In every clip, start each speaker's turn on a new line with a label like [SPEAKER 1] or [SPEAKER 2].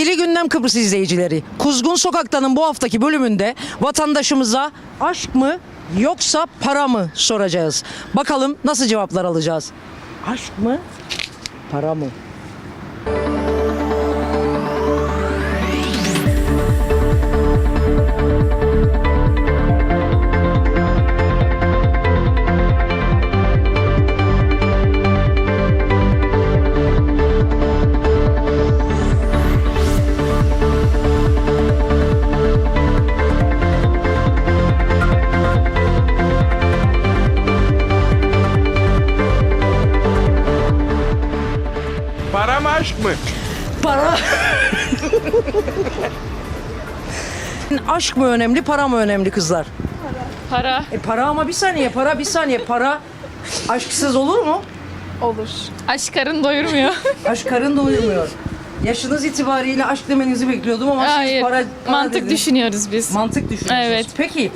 [SPEAKER 1] Sevgili Gündem Kıbrıs izleyicileri, Kuzgun Sokak'tanın bu haftaki bölümünde vatandaşımıza aşk mı yoksa para mı soracağız. Bakalım nasıl cevaplar alacağız. Aşk mı, para mı?
[SPEAKER 2] Aşk mı
[SPEAKER 1] önemli, para mı önemli kızlar?
[SPEAKER 3] Para
[SPEAKER 1] E para ama bir saniye, para bir saniye, para aşksız olur mu?
[SPEAKER 3] olur. Aşk karın doyurmuyor.
[SPEAKER 1] Aşk karın doyurmuyor. Yaşınız itibariyle aşk demenizi bekliyordum ama siz
[SPEAKER 3] Hayır.
[SPEAKER 1] para, para
[SPEAKER 3] Mantık
[SPEAKER 1] dediniz.
[SPEAKER 3] düşünüyoruz biz.
[SPEAKER 1] Mantık düşünüyorsunuz.
[SPEAKER 3] Evet.
[SPEAKER 1] Peki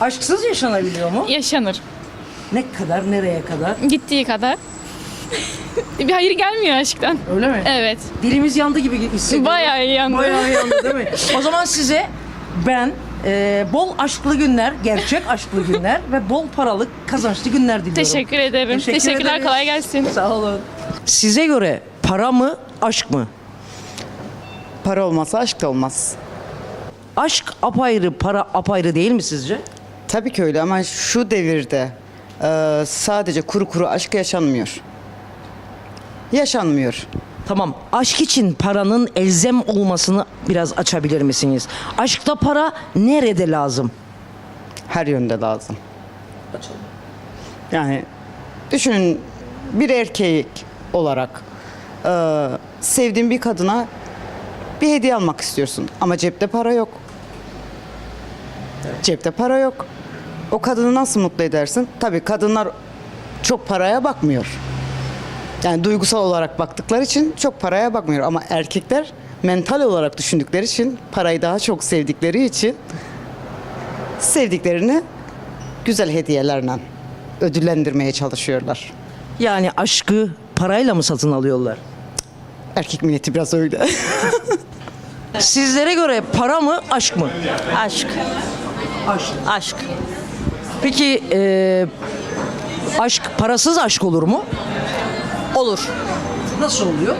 [SPEAKER 1] aşksız yaşanabiliyor mu?
[SPEAKER 3] Yaşanır.
[SPEAKER 1] Ne kadar, nereye kadar?
[SPEAKER 3] Gittiği kadar. bir hayır gelmiyor aşktan.
[SPEAKER 1] Öyle mi?
[SPEAKER 3] Evet.
[SPEAKER 1] Dilimiz yandı gibi hissediyorum.
[SPEAKER 3] Bayağı iyi yandı.
[SPEAKER 1] Bayağı yandı değil mi? O zaman size ben e, bol aşklı günler, gerçek aşklı günler ve bol paralık kazançlı günler diliyorum.
[SPEAKER 3] Teşekkür ederim.
[SPEAKER 1] Teşekkür
[SPEAKER 3] Teşekkürler.
[SPEAKER 1] ederiz.
[SPEAKER 3] Kolay gelsin.
[SPEAKER 1] Sağ olun. Size göre para mı, aşk mı?
[SPEAKER 4] Para olmazsa aşk da olmaz.
[SPEAKER 1] Aşk apayrı, para apayrı değil mi sizce?
[SPEAKER 4] Tabii ki öyle ama şu devirde e, sadece kuru kuru aşk yaşanmıyor. Yaşanmıyor.
[SPEAKER 1] Tamam. Aşk için paranın elzem olmasını biraz açabilir misiniz? Aşkta para nerede lazım?
[SPEAKER 4] Her yönde lazım. Yani düşünün bir erkek olarak e, sevdiğin bir kadına bir hediye almak istiyorsun ama cepte para yok. Cepte para yok. O kadını nasıl mutlu edersin? Tabii kadınlar çok paraya bakmıyor. Yani duygusal olarak baktıkları için çok paraya bakmıyor ama erkekler mental olarak düşündükleri için parayı daha çok sevdikleri için sevdiklerini güzel hediyelerle ödüllendirmeye çalışıyorlar.
[SPEAKER 1] Yani aşkı parayla mı satın alıyorlar?
[SPEAKER 4] Erkek milleti biraz öyle.
[SPEAKER 1] Sizlere göre para mı, aşk mı?
[SPEAKER 5] Aşk,
[SPEAKER 1] Aşk.
[SPEAKER 5] aşk.
[SPEAKER 1] Peki e, aşk parasız aşk olur mu?
[SPEAKER 5] Olur.
[SPEAKER 1] Nasıl oluyor?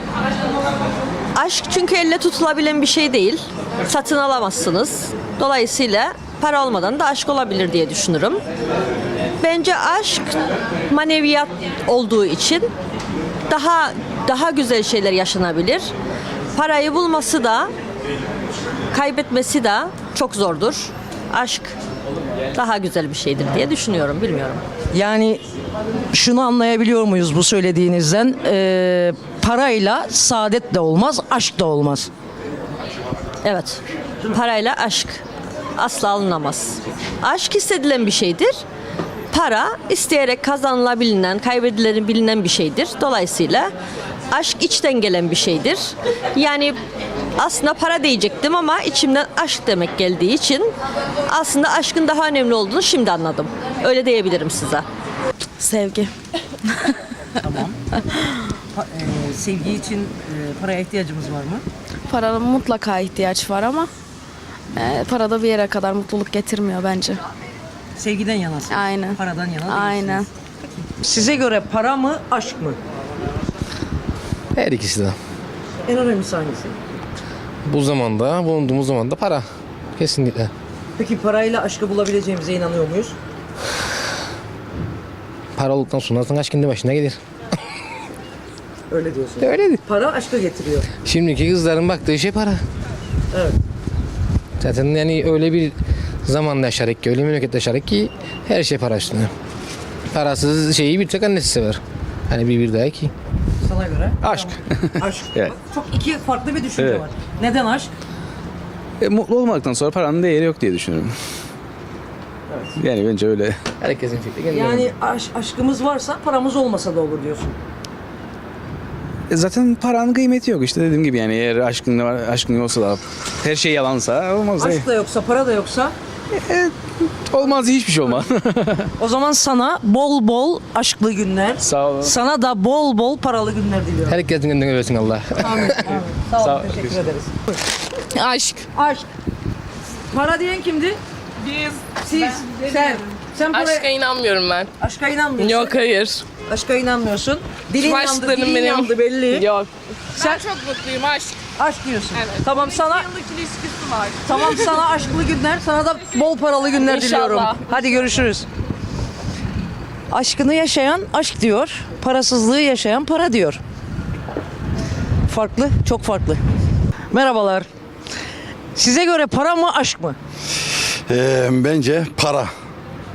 [SPEAKER 5] Aşk çünkü elle tutulabilen bir şey değil. Satın alamazsınız. Dolayısıyla para olmadan da aşk olabilir diye düşünürüm. Bence aşk maneviyat olduğu için daha daha güzel şeyler yaşanabilir. Parayı bulması da kaybetmesi de çok zordur. Aşk daha güzel bir şeydir diye düşünüyorum. Bilmiyorum.
[SPEAKER 1] Yani şunu anlayabiliyor muyuz bu söylediğinizden? E, parayla saadet de olmaz, aşk da olmaz.
[SPEAKER 5] Evet. Parayla aşk asla alınamaz. Aşk hissedilen bir şeydir. Para isteyerek kazanılabilen, kaybedilen bilinen bir şeydir. Dolayısıyla aşk içten gelen bir şeydir. Yani aslında para diyecektim ama içimden aşk demek geldiği için aslında aşkın daha önemli olduğunu şimdi anladım. Öyle diyebilirim size.
[SPEAKER 6] Sevgi.
[SPEAKER 1] sevgi için paraya ihtiyacımız var mı?
[SPEAKER 6] Paranın mutlaka ihtiyaç var ama e, para da bir yere kadar mutluluk getirmiyor bence.
[SPEAKER 1] Sevgiden yanasın.
[SPEAKER 6] Aynen.
[SPEAKER 1] Paradan yana
[SPEAKER 6] Aynen.
[SPEAKER 1] Size göre para mı, aşk mı?
[SPEAKER 7] Her ikisi de.
[SPEAKER 1] En önemlisi hangisi?
[SPEAKER 7] Bu zamanda, bulunduğumuz zamanda para. Kesinlikle.
[SPEAKER 1] Peki parayla aşkı bulabileceğimize inanıyor muyuz?
[SPEAKER 7] Para olduktan sonra zaten aşk kendi başına gelir.
[SPEAKER 1] Öyle diyorsun.
[SPEAKER 7] Öyledir.
[SPEAKER 1] Para aşkı getiriyor.
[SPEAKER 7] Şimdiki kızların baktığı şey para.
[SPEAKER 1] Evet.
[SPEAKER 7] Zaten yani öyle bir zamanda yaşarak ki, öyle bir memlekette yaşarak ki her şey para üstüne. Parasız şeyi bir tek annesi sever. Hani bir bir daha ki.
[SPEAKER 1] Sana göre.
[SPEAKER 8] Aşk.
[SPEAKER 1] Aşk.
[SPEAKER 8] Evet.
[SPEAKER 1] Çok iki farklı bir düşünce
[SPEAKER 8] Evet.
[SPEAKER 1] var. Neden aşk?
[SPEAKER 8] E, mutlu olmaktan sonra paranın değeri yok diye düşünüyorum. Yani bence öyle.
[SPEAKER 7] Herkesin fikri kendi.
[SPEAKER 1] Yani aş- aşkımız varsa paramız olmasa da olur diyorsun.
[SPEAKER 8] E, zaten paranın kıymeti yok işte dediğim gibi yani eğer aşkın var, aşkın yoksa da her şey yalansa olmaz.
[SPEAKER 1] Aşk da yoksa, para da yoksa
[SPEAKER 8] Olmaz hiçbir şey olmaz.
[SPEAKER 1] O zaman sana bol bol aşklı günler.
[SPEAKER 8] Sağ olun.
[SPEAKER 1] Sana da bol bol paralı günler diliyorum.
[SPEAKER 7] Herkesin gönlünü versin Allah.
[SPEAKER 1] Amin. Amin. Sağ olun. Teşekkür ederiz.
[SPEAKER 3] Aşk.
[SPEAKER 1] Aşk. Para diyen kimdi?
[SPEAKER 3] Biz.
[SPEAKER 1] Siz. Sen. Sen para...
[SPEAKER 3] Aşka inanmıyorum ben.
[SPEAKER 1] Aşka inanmıyorsun.
[SPEAKER 3] Yok hayır.
[SPEAKER 1] Aşka inanmıyorsun. Dilin yandı,
[SPEAKER 3] Başlarım
[SPEAKER 1] dilin
[SPEAKER 3] benim.
[SPEAKER 1] yandı belli.
[SPEAKER 3] Yok.
[SPEAKER 1] Sen
[SPEAKER 3] Ben çok mutluyum aşk.
[SPEAKER 1] aşk diyorsun.
[SPEAKER 3] Evet.
[SPEAKER 1] Tamam sana
[SPEAKER 3] yıllık ilişkisi var.
[SPEAKER 1] tamam sana aşklı günler, sana da bol paralı günler
[SPEAKER 3] İnşallah.
[SPEAKER 1] diliyorum. Hadi görüşürüz. Aşkını yaşayan aşk diyor. Parasızlığı yaşayan para diyor. Farklı, çok farklı. Merhabalar. Size göre para mı aşk mı?
[SPEAKER 2] Ee, bence para.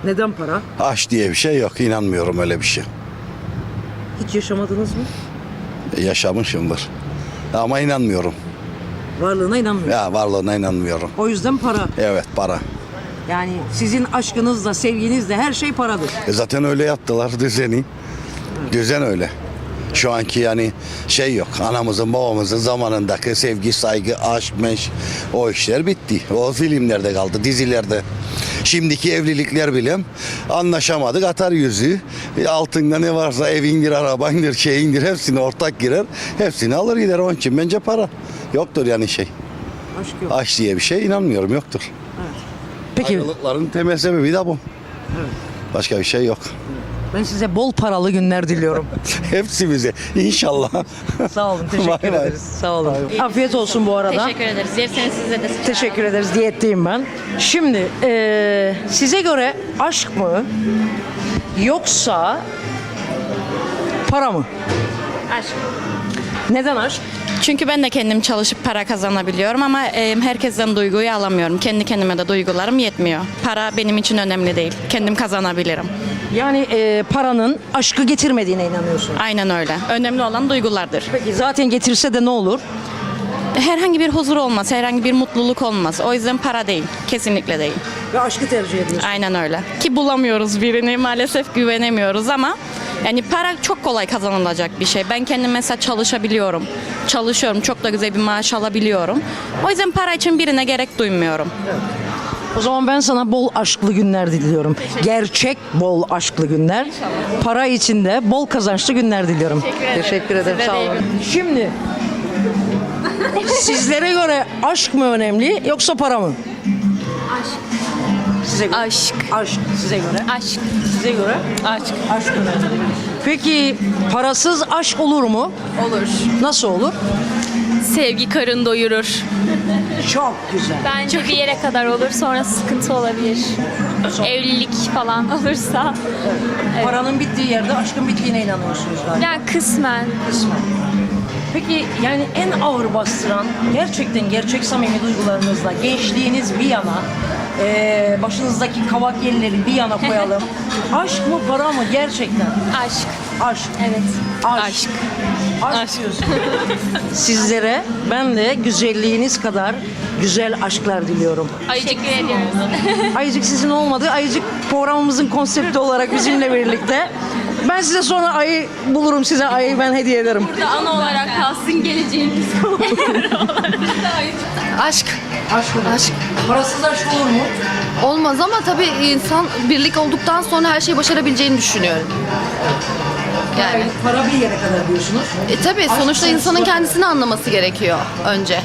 [SPEAKER 1] Neden para?
[SPEAKER 2] Aşk diye bir şey yok. İnanmıyorum öyle bir şey.
[SPEAKER 1] Hiç yaşamadınız mı?
[SPEAKER 2] Yaşamışımdır. Ama inanmıyorum.
[SPEAKER 1] Varlığına inanmıyorum.
[SPEAKER 2] Ya varlığına inanmıyorum.
[SPEAKER 1] O yüzden para.
[SPEAKER 2] Evet para.
[SPEAKER 1] Yani sizin aşkınızla, sevginizle her şey paradır.
[SPEAKER 2] E zaten öyle yaptılar düzeni. Düzen öyle. Şu anki yani şey yok. Anamızın babamızın zamanındaki sevgi, saygı, aşk, meş o işler bitti. O filmlerde kaldı, dizilerde. Şimdiki evlilikler bile anlaşamadık atar yüzü. E, Altında ne varsa evindir, arabandır, şeyindir hepsini ortak girer. Hepsini alır gider. Onun için bence para. Yoktur yani şey.
[SPEAKER 1] Aşk yok.
[SPEAKER 2] Aşk diye bir şey inanmıyorum yoktur.
[SPEAKER 1] Peki
[SPEAKER 2] Ayrılıkların temel sebebi de bu. Başka bir şey yok.
[SPEAKER 1] Ben size bol paralı günler diliyorum.
[SPEAKER 2] Hepsi bize. İnşallah.
[SPEAKER 1] Sağ olun, teşekkür
[SPEAKER 2] Bay bay.
[SPEAKER 1] ederiz. Sağ olun. Afiyet olsun bu arada.
[SPEAKER 9] Teşekkür ederiz. Yerseniz size de
[SPEAKER 1] Teşekkür ederiz. Diyetteyim ben. Şimdi eee, size göre aşk mı yoksa para mı?
[SPEAKER 9] Aşk.
[SPEAKER 1] Neden aşk?
[SPEAKER 9] Çünkü ben de kendim çalışıp para kazanabiliyorum ama e, herkesten duyguyu alamıyorum. Kendi kendime de duygularım yetmiyor. Para benim için önemli değil. Kendim kazanabilirim.
[SPEAKER 1] Yani eee, paranın aşkı getirmediğine inanıyorsun.
[SPEAKER 9] Aynen öyle. Önemli olan duygulardır.
[SPEAKER 1] Peki zaten getirse de ne olur?
[SPEAKER 9] Herhangi bir huzur olmaz, herhangi bir mutluluk olmaz. O yüzden para değil. Kesinlikle değil.
[SPEAKER 1] Ve aşkı tercih ediyorsun.
[SPEAKER 9] Aynen öyle. Ki bulamıyoruz birini maalesef güvenemiyoruz ama yani para çok kolay kazanılacak bir şey. Ben kendim mesela çalışabiliyorum. Çalışıyorum. Çok da güzel bir maaş alabiliyorum. O yüzden para için birine gerek duymuyorum.
[SPEAKER 1] O zaman ben sana bol aşklı günler diliyorum. Gerçek bol aşklı günler. Para için de bol kazançlı günler diliyorum. Teşekkür ederim. Sağ olun. Şimdi sizlere göre aşk mı önemli yoksa para mı? Aşk. Size göre.
[SPEAKER 3] Aşk.
[SPEAKER 1] Aşk size göre.
[SPEAKER 3] Aşk.
[SPEAKER 1] Size göre
[SPEAKER 3] Aşk.
[SPEAKER 1] aşk önemli. Peki parasız aşk olur mu?
[SPEAKER 3] Olur.
[SPEAKER 1] Nasıl olur?
[SPEAKER 3] Sevgi karın doyurur.
[SPEAKER 1] Çok güzel.
[SPEAKER 10] Bence bir yere kadar olur sonra sıkıntı olabilir. Evlilik falan olursa.
[SPEAKER 1] Paranın bittiği yerde aşkın bittiğine inanıyorsunuz galiba.
[SPEAKER 10] Yani kısmen.
[SPEAKER 1] kısmen. Peki yani en ağır bastıran gerçekten gerçek samimi duygularınızla gençliğiniz bir yana eee, başınızdaki kavak yerleri bir yana koyalım. Aşk mı para mı gerçekten?
[SPEAKER 10] Aşk.
[SPEAKER 1] Aşk.
[SPEAKER 10] Evet.
[SPEAKER 1] Aşk.
[SPEAKER 3] Aşk.
[SPEAKER 1] Aşk,
[SPEAKER 3] Aşk.
[SPEAKER 1] diyorsun. Sizlere ben de güzelliğiniz kadar güzel aşklar diliyorum.
[SPEAKER 10] Teşekkür ediyoruz.
[SPEAKER 1] Ayıcık sizin olmadı. Ayıcık programımızın konsepti olarak bizimle birlikte. Ben size sonra ayı bulurum size ayı ben hediye ederim.
[SPEAKER 10] Ana olarak kalsın geleceğimiz.
[SPEAKER 6] Aşk.
[SPEAKER 1] Aşk.
[SPEAKER 6] Aşk.
[SPEAKER 1] Parasız aşk olur mu?
[SPEAKER 6] Olmaz ama tabii insan birlik olduktan sonra her şeyi başarabileceğini düşünüyorum. Yani.
[SPEAKER 1] Yani para bir yere kadar diyorsunuz.
[SPEAKER 6] E tabii sonuçta insanın kendisini anlaması gerekiyor önce.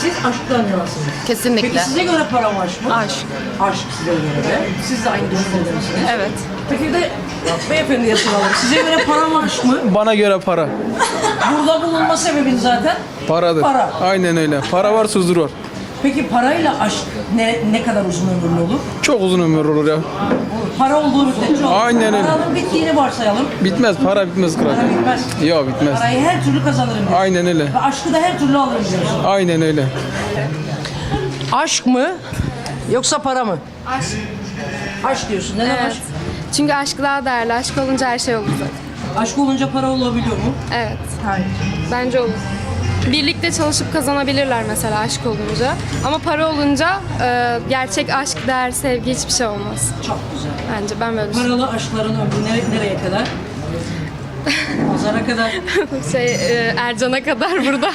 [SPEAKER 1] Siz aşktan yanasınız.
[SPEAKER 6] Kesinlikle.
[SPEAKER 1] Peki size göre para mı aşk mı?
[SPEAKER 6] Aşk.
[SPEAKER 1] Aşk size göre de. Siz de aynı düşüncede misiniz?
[SPEAKER 6] Evet.
[SPEAKER 1] Peki de beyefendiye soralım. Size göre para mı aşk mı?
[SPEAKER 8] Bana göre para.
[SPEAKER 1] Burada bulunma sebebin zaten
[SPEAKER 8] Paradır.
[SPEAKER 1] Para.
[SPEAKER 8] Aynen öyle. Para varsa huzur var.
[SPEAKER 1] Peki parayla aşk ne ne kadar uzun ömürlü olur?
[SPEAKER 8] Çok uzun ömür olur ya.
[SPEAKER 1] Para olduğu müddetçe olur.
[SPEAKER 8] Aynen öyle.
[SPEAKER 1] Paranın bittiğini varsayalım.
[SPEAKER 8] Bitmez. Para bitmez kral.
[SPEAKER 1] Para bitmez.
[SPEAKER 8] Yok bitmez.
[SPEAKER 1] Parayı her türlü kazanırım diyorsun.
[SPEAKER 8] Aynen öyle.
[SPEAKER 1] Ve aşkı da her türlü alırım diyorsun.
[SPEAKER 8] Aynen öyle.
[SPEAKER 1] Aşk mı yoksa para mı? Aşk. Aşk diyorsun. Neden
[SPEAKER 11] Evet.
[SPEAKER 1] aşk?
[SPEAKER 11] Çünkü aşk daha değerli. Aşk olunca her şey olur zaten.
[SPEAKER 1] Aşk olunca para olabiliyor mu?
[SPEAKER 11] Evet. Hayır. Bence olur. Birlikte çalışıp kazanabilirler mesela aşk olunca. Ama para olunca e, gerçek aşk, değer, sevgi hiçbir şey olmaz.
[SPEAKER 1] Çok güzel.
[SPEAKER 11] Bence ben böyle düşünüyorum.
[SPEAKER 1] Paralı aşkların ömrü nere- nereye kadar? Pazara kadar.
[SPEAKER 11] Şey e, Ercan'a kadar burada.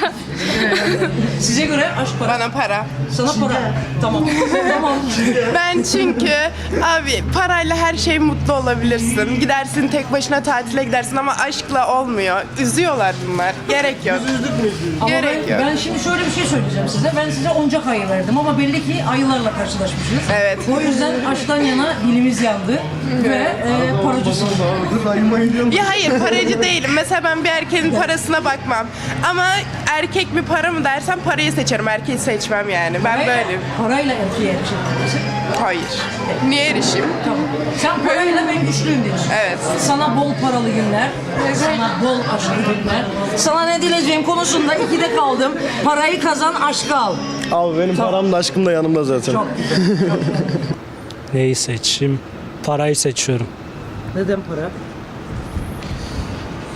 [SPEAKER 1] Size göre aşk para.
[SPEAKER 12] Bana para.
[SPEAKER 1] Sana para. Tamam. tamam.
[SPEAKER 12] Ben çünkü abi parayla her şey mutlu olabilirsin. Gidersin tek başına tatile gidersin ama aşkla olmuyor. Üzüyorlar bunlar. Gerek yok.
[SPEAKER 1] Ama
[SPEAKER 12] Gerek
[SPEAKER 1] ben,
[SPEAKER 12] yok.
[SPEAKER 1] ben şimdi şöyle bir şey söyleyeceğim size. Ben size oncak ayı verdim ama belli ki ayılarla karşılaşmışsınız.
[SPEAKER 12] Evet.
[SPEAKER 1] O yüzden aşktan yana dilimiz yandı ve e, paracısınız.
[SPEAKER 12] Ya hayır paracı değilim. Mesela ben bir erkeğin parasına bakmam. Ama erkek mi para mı dersen parayı seçerim. Erkeği seçmem yani. Ben böyleyim.
[SPEAKER 1] Parayla erkeğe erişebilirsin.
[SPEAKER 12] Hayır. Niye erişeyim?
[SPEAKER 1] Tamam. Sen parayla ben güçlüyüm diyorsun.
[SPEAKER 12] Evet.
[SPEAKER 1] Sana bol paralı günler, sana bol aşklı günler. Sana ne dileyeceğim konusunda ikide kaldım. Parayı kazan, aşkı al.
[SPEAKER 13] Abi benim param da aşkım da yanımda zaten.
[SPEAKER 1] Çok güzel.
[SPEAKER 13] Neyi seçeyim? Parayı seçiyorum.
[SPEAKER 1] Neden para?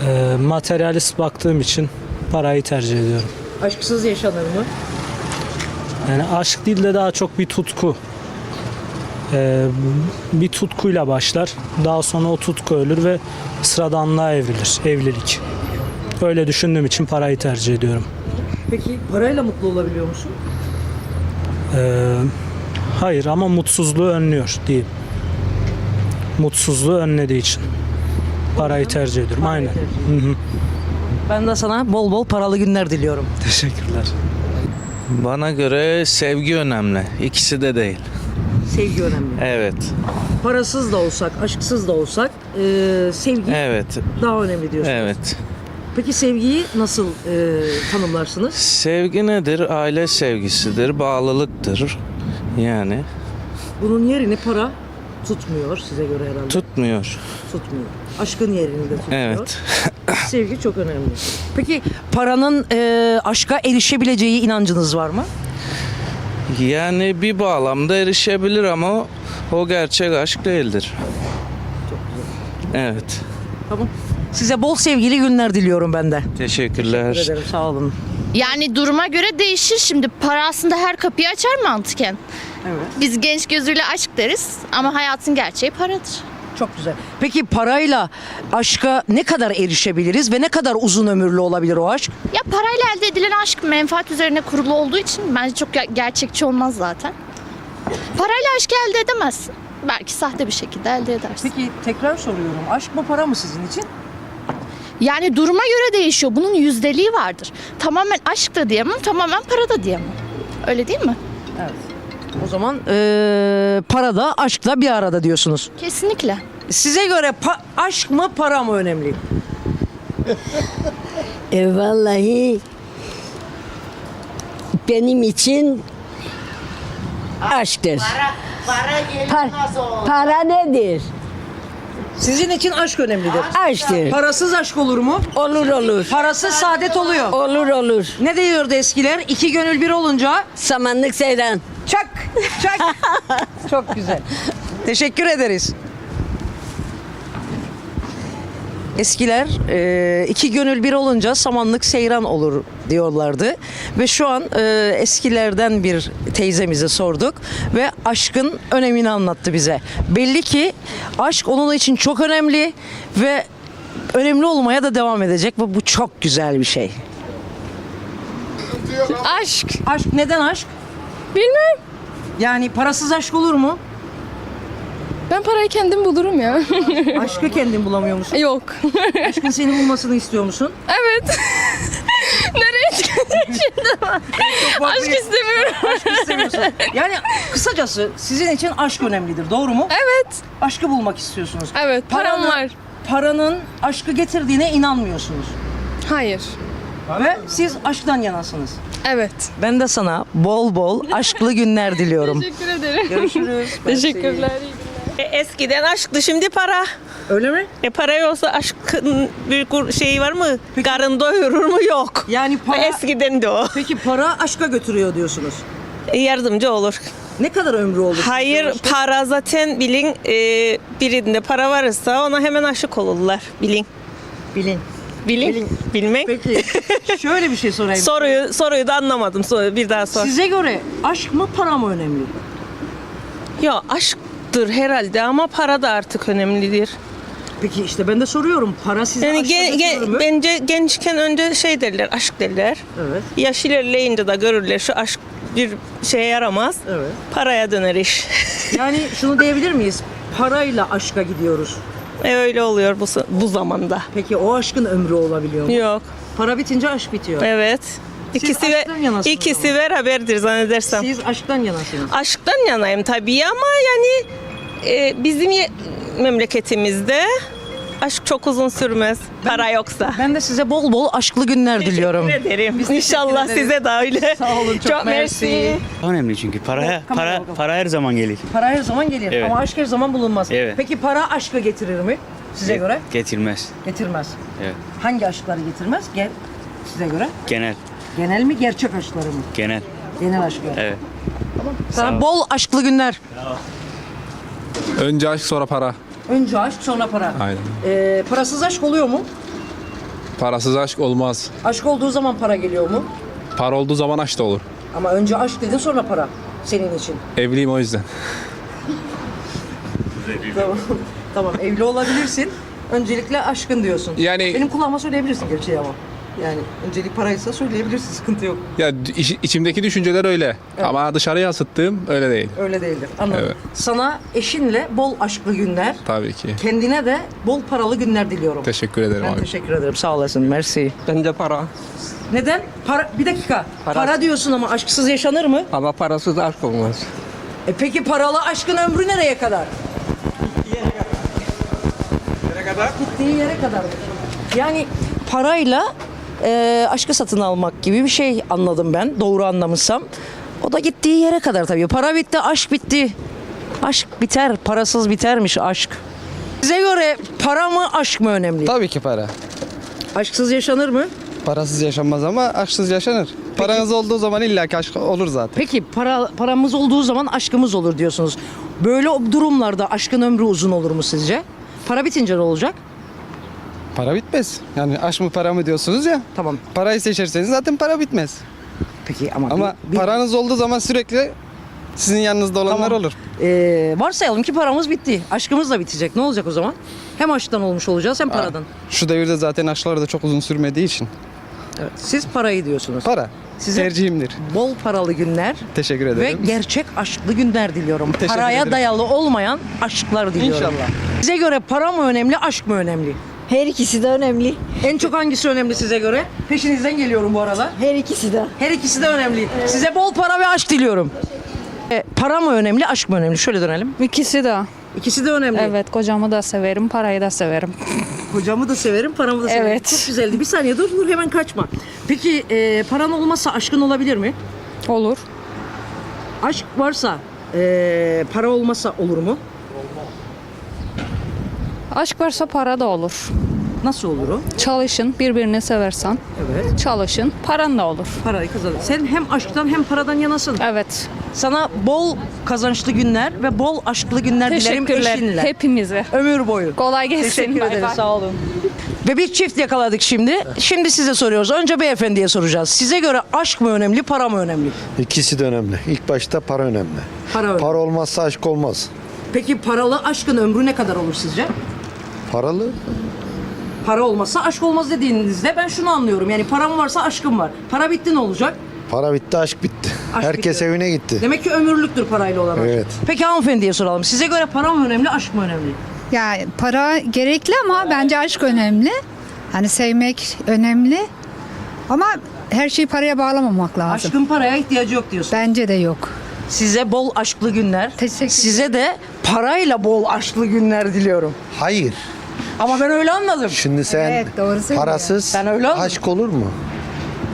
[SPEAKER 13] Ee, materyalist baktığım için parayı tercih ediyorum.
[SPEAKER 1] Aşksız yaşanır mı?
[SPEAKER 13] Yani aşk değil de daha çok bir tutku. Ee, bir tutkuyla başlar. Daha sonra o tutku ölür ve sıradanlığa evrilir. Evlilik. Öyle düşündüğüm için parayı tercih ediyorum.
[SPEAKER 1] Peki parayla mutlu olabiliyor musun?
[SPEAKER 13] Ee, hayır ama mutsuzluğu önlüyor diyeyim. Mutsuzluğu önlediği için. Parayı tercih ediyorum. Aynen. Hı hı.
[SPEAKER 1] Ben de sana bol bol paralı günler diliyorum.
[SPEAKER 13] Teşekkürler.
[SPEAKER 8] Bana göre sevgi önemli. İkisi de değil.
[SPEAKER 1] Sevgi önemli.
[SPEAKER 8] Evet.
[SPEAKER 1] Parasız da olsak, aşksız da olsak e, sevgi
[SPEAKER 8] Evet.
[SPEAKER 1] daha önemli diyorsun.
[SPEAKER 8] Evet.
[SPEAKER 1] Peki sevgiyi nasıl e, tanımlarsınız?
[SPEAKER 8] Sevgi nedir? Aile sevgisidir, bağlılıktır. Yani
[SPEAKER 1] Bunun yerini para tutmuyor size göre herhalde.
[SPEAKER 8] tutmuyor.
[SPEAKER 1] tutmuyor. Aşkın yerini de tutmuyor.
[SPEAKER 8] Evet.
[SPEAKER 1] Sevgi çok önemli. Peki paranın e, aşka erişebileceği inancınız var mı?
[SPEAKER 8] Yani bir bağlamda erişebilir ama o gerçek aşk değildir. Evet.
[SPEAKER 1] Tamam. Size bol sevgili günler diliyorum ben de.
[SPEAKER 8] Teşekkürler.
[SPEAKER 1] Teşekkür ederim. Sağ olun.
[SPEAKER 6] Yani duruma göre değişir şimdi. Para aslında her kapıyı açar mantıken.
[SPEAKER 1] Evet.
[SPEAKER 6] Biz genç gözüyle aşk deriz ama hayatın gerçeği paradır.
[SPEAKER 1] Çok güzel. Peki parayla aşka ne kadar erişebiliriz ve ne kadar uzun ömürlü olabilir o aşk?
[SPEAKER 6] Ya parayla elde edilen aşk menfaat üzerine kurulu olduğu için bence çok ger- gerçekçi olmaz zaten. Parayla aşk elde edemezsin. Belki sahte bir şekilde elde edersin.
[SPEAKER 1] Peki tekrar soruyorum. Aşk mı para mı sizin için?
[SPEAKER 6] Yani duruma göre değişiyor. Bunun yüzdeliği vardır. Tamamen aşk da diyemem, tamamen para da diyemem. Öyle değil mi?
[SPEAKER 1] O zaman e, para da aşk da bir arada diyorsunuz.
[SPEAKER 6] Kesinlikle.
[SPEAKER 1] Size göre pa- aşk mı para mı önemli?
[SPEAKER 14] E vallahi benim için aşktır. Para, para nedir?
[SPEAKER 1] Sizin için aşk önemlidir.
[SPEAKER 14] Aşktır.
[SPEAKER 1] Parasız aşk olur mu?
[SPEAKER 14] Olur olur.
[SPEAKER 1] Parasız saadet oluyor.
[SPEAKER 14] Olur olur.
[SPEAKER 1] Ne diyordu eskiler? İki gönül bir olunca
[SPEAKER 14] Samanlık seyran.
[SPEAKER 1] çak çak. Çok güzel. Teşekkür ederiz. Eskiler e, iki gönül bir olunca samanlık seyran olur diyorlardı. Ve şu an e, eskilerden bir teyzemize sorduk ve aşkın önemini anlattı bize. Belli ki aşk onun için çok önemli ve önemli olmaya da devam edecek ve bu çok güzel bir şey.
[SPEAKER 11] Aşk.
[SPEAKER 1] Aşk neden aşk?
[SPEAKER 11] Bilmem.
[SPEAKER 1] Yani parasız aşk olur mu?
[SPEAKER 11] Ben parayı kendim bulurum ya.
[SPEAKER 1] Aşkı kendin bulamıyor musun?
[SPEAKER 11] Yok.
[SPEAKER 1] Aşkın seni bulmasını istiyor musun?
[SPEAKER 11] evet. Nereye çıkacak şimdi? Aşk istemiyorum.
[SPEAKER 1] Aşk istemiyorsun. Yani kısacası sizin için aşk önemlidir. Doğru mu?
[SPEAKER 11] Evet.
[SPEAKER 1] Aşkı bulmak istiyorsunuz.
[SPEAKER 11] Evet. Param
[SPEAKER 1] Paranın-
[SPEAKER 11] var.
[SPEAKER 1] Paranın aşkı getirdiğine inanmıyorsunuz.
[SPEAKER 11] Hayır.
[SPEAKER 1] Ve siz aşktan yanasınız.
[SPEAKER 11] Evet.
[SPEAKER 1] Ben de sana bol bol aşklı günler diliyorum.
[SPEAKER 11] Teşekkür ederim.
[SPEAKER 1] Görüşürüz.
[SPEAKER 11] Teşekkürler.
[SPEAKER 12] Eskiden aşktı şimdi para.
[SPEAKER 1] Öyle mi?
[SPEAKER 12] E para yoksa aşkın bir şeyi var mı? Karın doyurur mu? Yok.
[SPEAKER 1] Yani para,
[SPEAKER 12] Eskiden de o.
[SPEAKER 1] peki para aşka götürüyor diyorsunuz.
[SPEAKER 12] Yardımcı olur.
[SPEAKER 1] Ne kadar ömrü olur?
[SPEAKER 12] Hayır
[SPEAKER 1] aşkın?
[SPEAKER 12] para zaten bilin e, birinde para varsa ona hemen aşık olurlar. Bilin.
[SPEAKER 1] Bilin.
[SPEAKER 12] Bilin. Bilmek.
[SPEAKER 1] Peki şöyle bir şey sorayım.
[SPEAKER 12] Soruyu soruyu da anlamadım. Bir daha sor.
[SPEAKER 1] Size göre aşk mı para mı önemli?
[SPEAKER 12] Ya aşktır herhalde ama para da artık önemlidir.
[SPEAKER 1] Peki işte ben de soruyorum. Para size
[SPEAKER 15] Yani
[SPEAKER 1] aşka
[SPEAKER 15] gen-
[SPEAKER 1] götürür mü?
[SPEAKER 15] bence gençken önce şey derler, aşk derler.
[SPEAKER 1] Evet.
[SPEAKER 15] Yaş ilerleyince de görürler şu aşk bir şeye yaramaz.
[SPEAKER 1] Evet.
[SPEAKER 15] Paraya döner iş.
[SPEAKER 1] Yani şunu diyebilir miyiz? Parayla aşka gidiyoruz.
[SPEAKER 15] e öyle oluyor bu bu zamanda.
[SPEAKER 1] Peki o aşkın ömrü olabiliyor mu?
[SPEAKER 15] Yok.
[SPEAKER 1] Para bitince aşk bitiyor.
[SPEAKER 15] Evet. İkisi ve
[SPEAKER 1] aşktan yanasınız
[SPEAKER 15] ikisi beraberdir zannedersem.
[SPEAKER 1] Siz aşktan yanasınız.
[SPEAKER 15] Aşktan yanayım tabii ama yani e, bizim ye- memleketimizde aşk çok uzun sürmez. Para yoksa.
[SPEAKER 1] Ben de size bol bol aşklı günler diliyorum.
[SPEAKER 15] Teşekkür ederim. İnşallah
[SPEAKER 1] ederiz.
[SPEAKER 15] size de öyle.
[SPEAKER 1] Sağ olun, çok mersi.
[SPEAKER 16] Önemli çünkü para
[SPEAKER 1] Kamera
[SPEAKER 16] para
[SPEAKER 1] bakalım.
[SPEAKER 16] para her zaman gelir.
[SPEAKER 1] Para her zaman gelir
[SPEAKER 16] Evet.
[SPEAKER 1] ama aşk her zaman bulunmaz.
[SPEAKER 16] Evet.
[SPEAKER 1] Peki para aşkı getirir mi? Size
[SPEAKER 16] Ge-
[SPEAKER 1] göre?
[SPEAKER 16] Getirmez.
[SPEAKER 1] Getirmez.
[SPEAKER 16] Evet.
[SPEAKER 1] Hangi aşkları getirmez? Ge- size göre?
[SPEAKER 16] Genel.
[SPEAKER 1] Genel mi gerçek aşkları mı?
[SPEAKER 16] Genel.
[SPEAKER 1] Genel aşkı.
[SPEAKER 16] Evet.
[SPEAKER 1] Sana bol aşklı günler.
[SPEAKER 8] Önce aşk sonra para.
[SPEAKER 1] Önce aşk sonra para.
[SPEAKER 8] Aynen.
[SPEAKER 1] Ee, parasız aşk oluyor mu?
[SPEAKER 8] Parasız aşk olmaz.
[SPEAKER 1] Aşk olduğu zaman para geliyor mu?
[SPEAKER 8] Para olduğu zaman aşk da olur.
[SPEAKER 1] Ama önce aşk dedin sonra para senin için.
[SPEAKER 8] Evliyim o yüzden.
[SPEAKER 1] Tamam. tamam evli olabilirsin. Öncelikle aşkın diyorsun.
[SPEAKER 8] Yani-
[SPEAKER 1] Benim kulağıma söyleyebilirsin gerçeği ama. Yani öncelik paraysa söyleyebilirsin sıkıntı yok.
[SPEAKER 8] Ya iç- içimdeki düşünceler öyle. Ama dışarı yansıttığım öyle değil.
[SPEAKER 1] Öyle değildir. Anladım.
[SPEAKER 8] Evet.
[SPEAKER 1] Sana eşinle bol aşklı günler,
[SPEAKER 8] Tabii ki.
[SPEAKER 1] kendine de bol paralı günler diliyorum.
[SPEAKER 8] Teşekkür ederim
[SPEAKER 1] ben
[SPEAKER 8] abi.
[SPEAKER 1] teşekkür ederim. Sağ olasın. Mersi.
[SPEAKER 7] Bence para.
[SPEAKER 1] Neden? Para, bir dakika.
[SPEAKER 7] Para-
[SPEAKER 1] Para diyorsun ama aşksız yaşanır mı?
[SPEAKER 7] Ama parasız aşk olmaz.
[SPEAKER 1] E peki paralı aşkın ömrü nereye kadar? Gittiği yere kadar. Yani parayla e, aşkı satın almak gibi bir şey anladım ben. Doğru anlamışsam. O da gittiği yere kadar tabii. Para bitti, aşk bitti. Aşk biter, parasız bitermiş aşk. Size göre para mı, aşk mı önemli?
[SPEAKER 7] Tabii ki para.
[SPEAKER 1] Aşksız yaşanır mı?
[SPEAKER 7] Parasız yaşanmaz ama aşksız yaşanır. Paranız olduğu zaman illaki aşk olur zaten.
[SPEAKER 1] Peki para paramız olduğu zaman aşkımız olur diyorsunuz. Böyle durumlarda aşkın ömrü uzun olur mu sizce? Para bitince ne olacak?
[SPEAKER 7] Para bitmez. Yani aşk mı para mı diyorsunuz ya.
[SPEAKER 1] Tamam.
[SPEAKER 7] Parayı seçerseniz zaten para bitmez.
[SPEAKER 1] Peki ama
[SPEAKER 7] Ama
[SPEAKER 1] bir- bir-
[SPEAKER 7] paranız olduğu zaman sürekli sizin yanınızda olanlar
[SPEAKER 1] Tamam.
[SPEAKER 7] olur.
[SPEAKER 1] Ee, varsayalım ki paramız bitti. Aşkımız da bitecek. Ne olacak o zaman? Hem aşktan olmuş olacağız hem paradan.
[SPEAKER 7] Şu devirde zaten aşklar da çok uzun sürmediği için.
[SPEAKER 1] Evet. Siz parayı diyorsunuz.
[SPEAKER 7] Para.
[SPEAKER 1] Size
[SPEAKER 7] Tercihimdir.
[SPEAKER 1] bol paralı günler
[SPEAKER 7] Teşekkür
[SPEAKER 1] ve
[SPEAKER 7] ederim.
[SPEAKER 1] gerçek aşklı günler diliyorum.
[SPEAKER 7] Teşekkür
[SPEAKER 1] Paraya
[SPEAKER 7] ederim.
[SPEAKER 1] dayalı olmayan aşklar diliyorum.
[SPEAKER 7] İnşallah.
[SPEAKER 1] Size göre para mı önemli, aşk mı önemli?
[SPEAKER 14] Her ikisi de önemli.
[SPEAKER 1] En çok hangisi önemli size göre? Peşinizden geliyorum bu arada.
[SPEAKER 14] Her ikisi de.
[SPEAKER 1] Her ikisi de önemli. Size bol para ve aşk diliyorum. E, para mı önemli, aşk mı önemli? Şöyle dönelim.
[SPEAKER 11] İkisi de.
[SPEAKER 1] İkisi de önemli.
[SPEAKER 11] Evet kocamı da severim, parayı da severim.
[SPEAKER 1] Kocamı da severim, paramı da severim.
[SPEAKER 11] Evet.
[SPEAKER 1] Çok güzeldi. Bir saniye dur, dur hemen kaçma. Peki e, paran olmazsa aşkın olabilir mi?
[SPEAKER 11] Olur.
[SPEAKER 1] Aşk varsa e, para olmazsa olur mu?
[SPEAKER 11] Aşk varsa para da olur.
[SPEAKER 1] Nasıl olur o?
[SPEAKER 11] Çalışın, birbirini seversen.
[SPEAKER 1] Evet.
[SPEAKER 11] Çalışın, paran da olur.
[SPEAKER 1] Parayı kazan. Sen hem aşktan hem paradan yanasın.
[SPEAKER 11] Evet.
[SPEAKER 1] Sana bol kazançlı günler ve bol aşklı günler dilerim
[SPEAKER 11] Teşekkürler
[SPEAKER 1] eşinle.
[SPEAKER 11] hepimize.
[SPEAKER 1] Ömür boyu.
[SPEAKER 11] Kolay gelsin.
[SPEAKER 1] Teşekkür
[SPEAKER 11] Bay
[SPEAKER 1] ederim.
[SPEAKER 11] bay.
[SPEAKER 1] Sağ olun. Ve bir çift yakaladık şimdi. Şimdi size soruyoruz. Önce beyefendiye soracağız. Size göre aşk mı önemli, para mı önemli?
[SPEAKER 17] İkisi de önemli. İlk başta para önemli.
[SPEAKER 1] Para önemli.
[SPEAKER 17] Para olmazsa aşk olmaz.
[SPEAKER 1] Peki paralı aşkın ömrü ne kadar olur sizce?
[SPEAKER 17] Paralı
[SPEAKER 1] Para olmazsa aşk olmaz dediğinizde ben şunu anlıyorum. Yani param varsa aşkım var. Para bitti ne olacak?
[SPEAKER 17] Para bitti, aşk bitti.
[SPEAKER 1] Aşk
[SPEAKER 17] Herkes
[SPEAKER 1] bitti.
[SPEAKER 17] evine gitti.
[SPEAKER 1] Demek ki ömürlüktür parayla olan aşk.
[SPEAKER 17] Evet.
[SPEAKER 1] Peki hanımefendiye soralım. Size göre para mı önemli, aşk mı önemli?
[SPEAKER 18] Ya para gerekli ama bence aşk önemli. Hani sevmek önemli. Ama her şeyi paraya bağlamamak lazım.
[SPEAKER 1] Aşkın paraya ihtiyacı yok diyorsun.
[SPEAKER 18] Bence de yok.
[SPEAKER 1] Size bol aşklı günler.
[SPEAKER 18] Teşekkür
[SPEAKER 1] Size de parayla bol aşklı günler diliyorum.
[SPEAKER 17] Hayır.
[SPEAKER 1] Ama ben öyle anladım.
[SPEAKER 17] Şimdi sen
[SPEAKER 18] Evet, doğru söylüyor.
[SPEAKER 17] parasız
[SPEAKER 1] Ben öyle anladım.
[SPEAKER 17] aşk olur mu?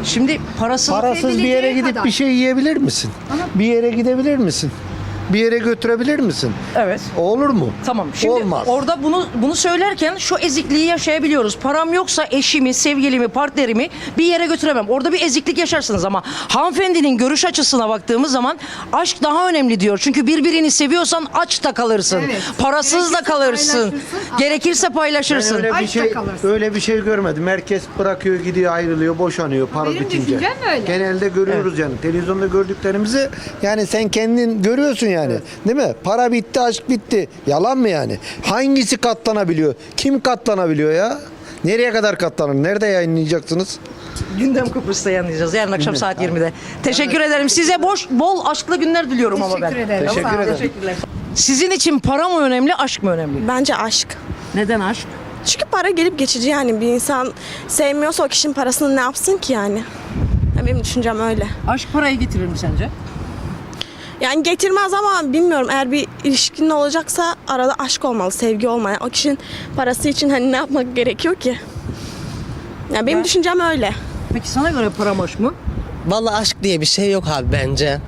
[SPEAKER 1] Şimdi parasız
[SPEAKER 17] Parasız bir yere gidip
[SPEAKER 18] kadar.
[SPEAKER 17] bir şey yiyebilir misin? Bir yere gidebilir misin? Bir yere götürebilir misin?
[SPEAKER 1] Evet.
[SPEAKER 17] Olur mu?
[SPEAKER 1] Tamam. Şimdi
[SPEAKER 17] Olmaz.
[SPEAKER 1] orada bunu bunu söylerken şu ezikliği yaşayabiliyoruz. Param yoksa eşimi, sevgilimi, partnerimi bir yere götüremem. Orada bir eziklik yaşarsınız ama hanımefendinin görüş açısına baktığımız zaman aşk daha önemli diyor. Çünkü birbirini seviyorsan aç da kalırsın.
[SPEAKER 18] Evet.
[SPEAKER 1] Parasız da
[SPEAKER 18] Gerekirse
[SPEAKER 1] kalırsın.
[SPEAKER 18] paylaşırsın,
[SPEAKER 1] Gerekirse
[SPEAKER 17] Ben
[SPEAKER 1] paylaşırsın.
[SPEAKER 17] öyle bir
[SPEAKER 18] Aşkta
[SPEAKER 17] şey
[SPEAKER 18] kalırsın.
[SPEAKER 17] öyle bir şey görmedim. Herkes bırakıyor, gidiyor, ayrılıyor, boşanıyor para
[SPEAKER 18] benim
[SPEAKER 17] bitince.
[SPEAKER 18] düşüncem öyle.
[SPEAKER 17] Genelde görüyoruz yani. Televizyonda gördüklerimizi yani sen kendin görüyorsun yani. Yani? Değil mi? Para bitti, aşk bitti. Yalan mı yani? Hangisi katlanabiliyor? Kim katlanabiliyor ya? Nereye kadar katlanır? Nerede yayınlayacaksınız?
[SPEAKER 1] Gündem Kıbrıs'ta yanlayacağız. Yarın akşam saat 20'de. Teşekkür ederim. Size boş, bol aşklı günler diliyorum ama ben.
[SPEAKER 18] Teşekkür ederim.
[SPEAKER 17] Teşekkür
[SPEAKER 1] Sağ olun,
[SPEAKER 17] ederim.
[SPEAKER 1] Teşekkürler. Sizin için para mı önemli, aşk mı önemli?
[SPEAKER 12] Bence aşk.
[SPEAKER 1] Neden aşk?
[SPEAKER 12] Çünkü para gelip geçici yani bir insan sevmiyorsa o kişinin parasını ne yapsın ki yani? Ya Benim düşüncem öyle.
[SPEAKER 1] Aşk parayı getirir mi sence?
[SPEAKER 12] Yani getirmez ama bilmiyorum eğer bir ilişkin olacaksa arada aşk olmalı, sevgi olmalı. O kişinin parası için hani ne yapmak gerekiyor ki? Yani benim
[SPEAKER 1] Ben-
[SPEAKER 12] düşüncem öyle.
[SPEAKER 1] Peki sana göre para mı aşk mı?
[SPEAKER 19] Vallahi aşk diye bir şey yok abi bence.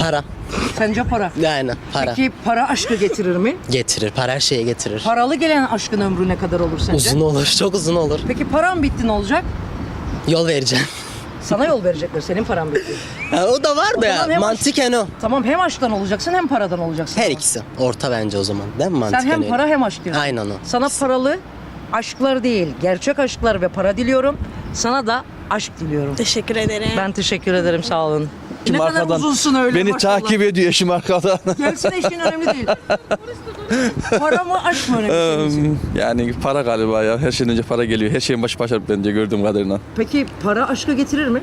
[SPEAKER 19] Para.
[SPEAKER 1] Sence para.
[SPEAKER 19] Yani para.
[SPEAKER 1] Peki para aşkı getirir mi?
[SPEAKER 19] Getirir. Para her şeye getirir.
[SPEAKER 1] Paralı gelen aşkın ömrü ne kadar olur sence?
[SPEAKER 19] Uzun olur. Çok uzun olur.
[SPEAKER 1] Peki param bitti ne olacak?
[SPEAKER 19] Yol vereceğim.
[SPEAKER 1] Sana yol verecekler. Senin paran bitti.
[SPEAKER 19] Ya o da var da
[SPEAKER 1] zaman
[SPEAKER 19] ya.
[SPEAKER 1] hem
[SPEAKER 19] Mantıken o.
[SPEAKER 1] Tamam hem aşktan olacaksın hem paradan olacaksın.
[SPEAKER 19] Her ikisi. Orta bence o zaman. Değil mi
[SPEAKER 1] Sen
[SPEAKER 19] mantıken
[SPEAKER 1] hem
[SPEAKER 19] öyle?
[SPEAKER 1] para hem aşk diyorsun.
[SPEAKER 19] Aynen o.
[SPEAKER 1] Sana paralı aşklar değil, gerçek aşklar ve para diliyorum. Sana da aşk diliyorum.
[SPEAKER 12] Teşekkür ederim.
[SPEAKER 1] Ben teşekkür ederim sağ olun.
[SPEAKER 8] Kim
[SPEAKER 1] ne kadar
[SPEAKER 8] arkadan
[SPEAKER 1] uzunsun öyle
[SPEAKER 8] Beni
[SPEAKER 1] maşallah.
[SPEAKER 8] takip ediyor eşim arkadan.
[SPEAKER 1] Gelsin eşin önemli değil. para mı aşk mı önemli senin için?
[SPEAKER 8] yani para galiba ya. Her şeyden önce para geliyor. Her şeyin başı başa bence gördüğüm kadarıyla.
[SPEAKER 1] Peki para aşkı getirir mi?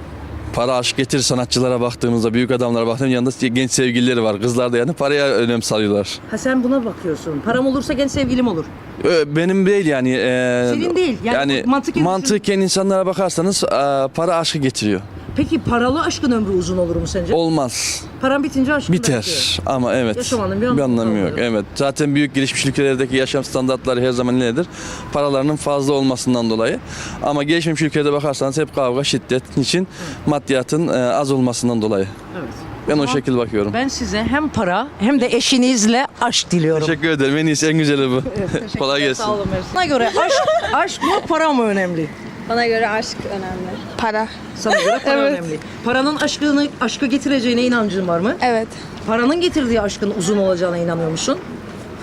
[SPEAKER 8] Para aşk getir sanatçılara baktığımızda, büyük adamlara baktığımızda yanında genç sevgilileri var. Kızlar da yani paraya önem sarıyorlar.
[SPEAKER 1] Ha sen buna bakıyorsun. Param olursa genç sevgilim olur.
[SPEAKER 8] Ö, Benim değil yani. e,
[SPEAKER 1] Senin değil. Yani mantıken
[SPEAKER 8] mantıken insanlara bakarsanız e, para aşkı getiriyor.
[SPEAKER 1] Peki paralı aşkın ömrü uzun olur mu sence?
[SPEAKER 8] Olmaz.
[SPEAKER 1] Param bitince aşkın
[SPEAKER 8] Biter
[SPEAKER 1] bitiyor.
[SPEAKER 8] ama evet.
[SPEAKER 1] Yaşamanın bir
[SPEAKER 8] bir
[SPEAKER 1] anlamı
[SPEAKER 8] anlamı yok.
[SPEAKER 1] kalmıyor.
[SPEAKER 8] Evet. Zaten büyük gelişmiş ülkelerdeki yaşam standartları her zaman nedir? Paralarının fazla olmasından dolayı. Ama gelişmiş ülkelerde bakarsanız hep kavga, şiddet için maddiyatın e, az olmasından dolayı.
[SPEAKER 1] Evet.
[SPEAKER 8] Ben o
[SPEAKER 1] Tamam.
[SPEAKER 8] şekilde bakıyorum.
[SPEAKER 1] Ben size hem para hem de eşinizle aşk diliyorum.
[SPEAKER 8] Teşekkür ederim. En iyisi, en güzeli bu. Kolay gelsin.
[SPEAKER 1] Sağ olun. Sana göre aşk, aşk mı para mı önemli?
[SPEAKER 5] Bana göre aşk önemli.
[SPEAKER 12] Para.
[SPEAKER 1] Sana göre para
[SPEAKER 12] Evet.
[SPEAKER 1] önemli. Paranın aşkını aşkı getireceğine inancın var mı?
[SPEAKER 12] Evet.
[SPEAKER 1] Paranın getirdiği aşkın uzun olacağına inanıyor musun?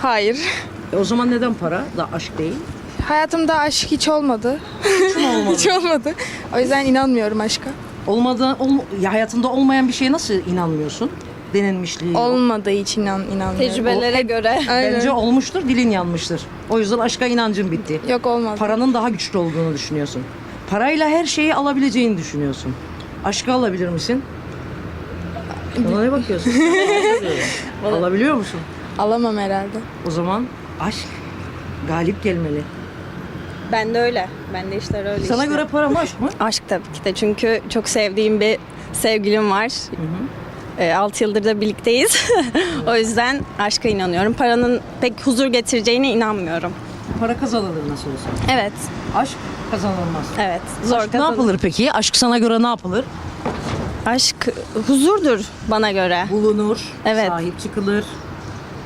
[SPEAKER 12] Hayır.
[SPEAKER 1] E o zaman neden para da aşk değil?
[SPEAKER 12] Hayatımda aşk hiç olmadı.
[SPEAKER 1] Hiç olmadı?
[SPEAKER 12] hiç olmadı. O yüzden inanmıyorum aşka.
[SPEAKER 1] Olmadı, olma- ya hayatında olmayan bir şeye nasıl inanmıyorsun? Denenmişliği yok.
[SPEAKER 12] Olmadığı için inan, inanmıyorum.
[SPEAKER 5] Tecrübelere göre.
[SPEAKER 12] Aynen.
[SPEAKER 1] Bence olmuştur, dilin yanmıştır. O yüzden aşka inancın bitti.
[SPEAKER 12] Yok olmadı.
[SPEAKER 1] Paranın daha güçlü olduğunu düşünüyorsun. Parayla her şeyi alabileceğini düşünüyorsun. Aşkı alabilir misin? Bana ne bakıyorsun? Alabiliyor musun?
[SPEAKER 12] Alamam herhalde.
[SPEAKER 1] O zaman aşk galip gelmeli.
[SPEAKER 5] Ben de öyle. Ben de işler öyle
[SPEAKER 1] Sana
[SPEAKER 5] işte.
[SPEAKER 1] göre para mı aşk mı?
[SPEAKER 5] Aşk tabii ki de çünkü çok sevdiğim bir sevgilim var. 6 yıldır da birlikteyiz. o yüzden aşka inanıyorum. Paranın pek huzur getireceğine inanmıyorum.
[SPEAKER 1] Para kazanılır nasıl olsa.
[SPEAKER 5] Evet,
[SPEAKER 1] Aşk kazanılmaz.
[SPEAKER 5] evet. Zor
[SPEAKER 1] Aşk ne
[SPEAKER 5] kazan-
[SPEAKER 1] yapılır peki? Aşk sana göre ne yapılır?
[SPEAKER 5] Aşk huzurdur bana göre.
[SPEAKER 1] Bulunur,
[SPEAKER 5] Evet.
[SPEAKER 1] sahip çıkılır.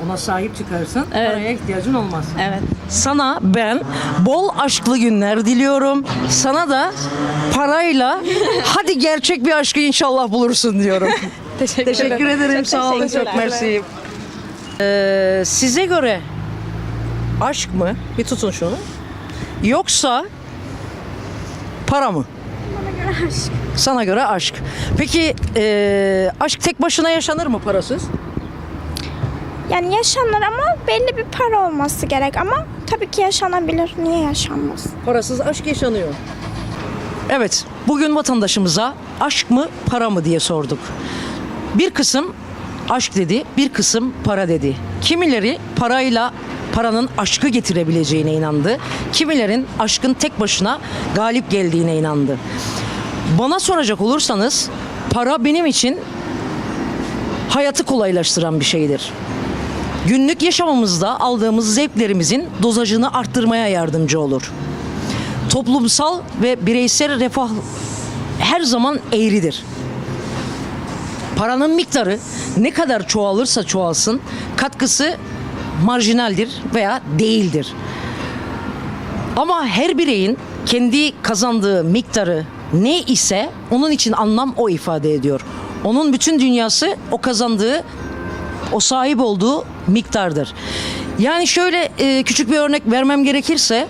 [SPEAKER 1] Ona sahip çıkarsın,
[SPEAKER 5] Evet.
[SPEAKER 1] paraya ihtiyacın olmaz.
[SPEAKER 5] Evet.
[SPEAKER 1] Sana ben bol aşklı günler diliyorum. Sana da parayla hadi gerçek bir aşkı inşallah bulursun diyorum.
[SPEAKER 12] Teşekkür,
[SPEAKER 1] Teşekkür ederim. Sağ olun. Çok
[SPEAKER 5] teşekkürler.
[SPEAKER 1] mersi. Ee, size göre aşk mı? Bir tutun şunu. Yoksa para mı? Bana göre aşk. Sana göre aşk. Peki ee, aşk tek başına yaşanır mı parasız?
[SPEAKER 10] Yani yaşanır ama belli bir para olması gerek ama tabii ki yaşanabilir. Niye yaşanmaz?
[SPEAKER 1] Parasız aşk yaşanıyor. Evet, bugün vatandaşımıza aşk mı, para mı diye sorduk. Bir kısım aşk dedi, bir kısım para dedi. Kimileri parayla paranın aşkı getirebileceğine inandı. Kimilerin aşkın tek başına galip geldiğine inandı. Bana soracak olursanız para benim için hayatı kolaylaştıran bir şeydir günlük yaşamımızda aldığımız zevklerimizin dozajını arttırmaya yardımcı olur. Toplumsal ve bireysel refah her zaman eğridir. Paranın miktarı ne kadar çoğalırsa çoğalsın katkısı marjinaldir veya değildir. Ama her bireyin kendi kazandığı miktarı ne ise onun için anlam o ifade ediyor. Onun bütün dünyası o kazandığı o sahip olduğu miktardır. Yani şöyle e, küçük bir örnek vermem gerekirse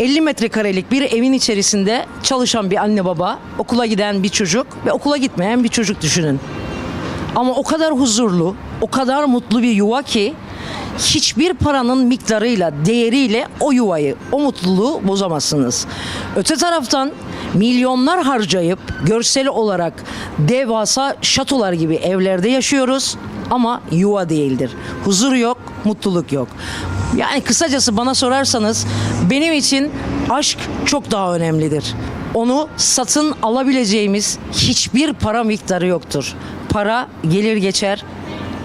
[SPEAKER 1] 50 metrekarelik bir evin içerisinde çalışan bir anne baba, okula giden bir çocuk ve okula gitmeyen bir çocuk düşünün. Ama o kadar huzurlu, o kadar mutlu bir yuva ki hiçbir paranın miktarıyla, değeriyle o yuvayı, o mutluluğu bozamazsınız. Öte taraftan milyonlar harcayıp görsel olarak devasa şatolar gibi evlerde yaşıyoruz ama yuva değildir. Huzur yok, mutluluk yok. Yani kısacası bana sorarsanız benim için aşk çok daha önemlidir. Onu satın alabileceğimiz hiçbir para miktarı yoktur. Para gelir geçer,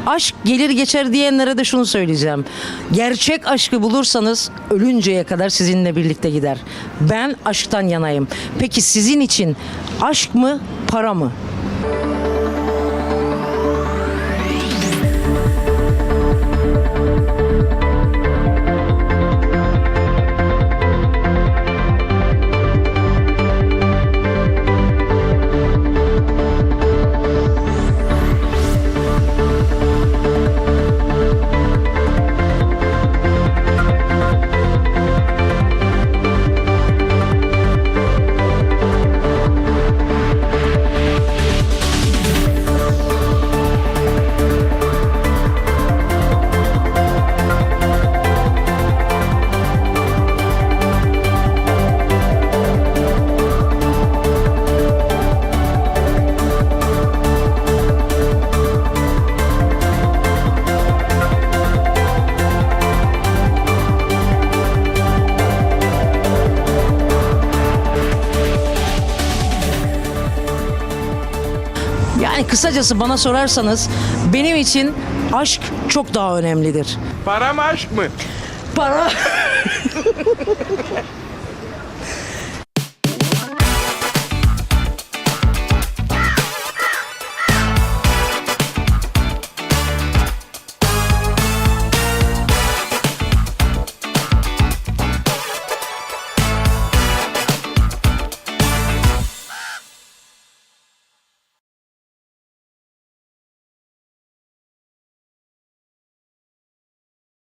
[SPEAKER 1] Aşk gelir geçer diyenlere de şunu söyleyeceğim. Gerçek aşkı bulursanız ölünceye kadar sizinle birlikte gider. Ben aşktan yanayım. Peki sizin için aşk mı, para mı? Kısacası bana sorarsanız benim için aşk çok daha önemlidir.
[SPEAKER 20] Para mı aşk mı?
[SPEAKER 1] Para.